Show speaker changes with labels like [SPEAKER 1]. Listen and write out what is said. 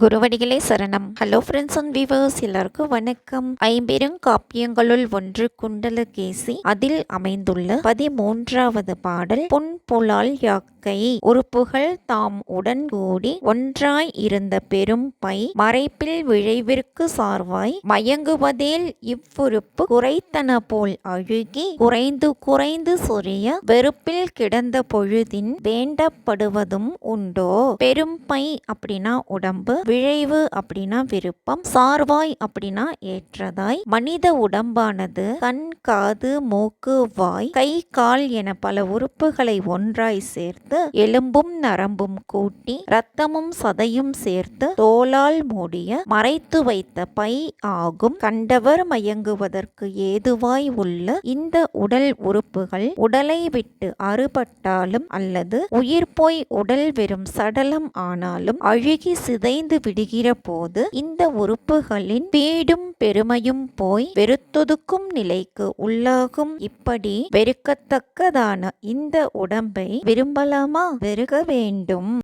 [SPEAKER 1] குருவடிகளே சரணம். Hello friends and viewers எல்லாருக்கும் வணக்கம். ஐம்பெரும் காப்பியங்களுள் ஒன்று குண்டலகேசி. அதில் அமைந்துள்ள பதிமூன்றாவது பாடல் பொன் புலால் யாக்கை. உறுப்புகள் தாம் உடன் கூடி ஒன்றாய் இருந்த பெரும் பை மறைப்பில் விழைவிற்கு சார்வாய். மயங்குவதில் இவ்வுறுப்பு குறைத்தன போல் அழுகி குறைந்து குறைந்து சொரிய வெறுப்பில் கிடந்த பொழுதின் வேண்டப்படுவதும் உண்டோ? பெரும் பை அப்படின்னா உடம்பு விழைவு அப்படின்னா விருப்பம் சார்வாய் அப்படின்னா ஏற்றதாய். மனித உடம்பானது கண் காது மூக்கு வாய் கை கால் என பல உறுப்புகளை ஒன்றாய் சேர்த்து எலும்பும் நரம்பும் கூட்டி இரத்தமும் சதையும் சேர்த்து தோலால் மூடிய மறைத்து வைத்த பை ஆகும். கண்டவர் மயங்குவதற்கு ஏதுவாய் உள்ள இந்த உடல் உறுப்புகள் உடலை விட்டு அறுபட்டாலும் அல்லது உயிர் போய் உடல் வெறும் சடலம் ஆனாலும் அழுகி சிதைந்து விடுகிற போது இந்த உறுப்புகளின் பீடும் பெருமையும் போய் வெறுத்தொதுக்கும் நிலைக்கு உள்ளாகும். இப்படி வெறுக்கத்தக்கதான இந்த உடம்பை விரும்பலாமா? வெறுக்க வேண்டும்.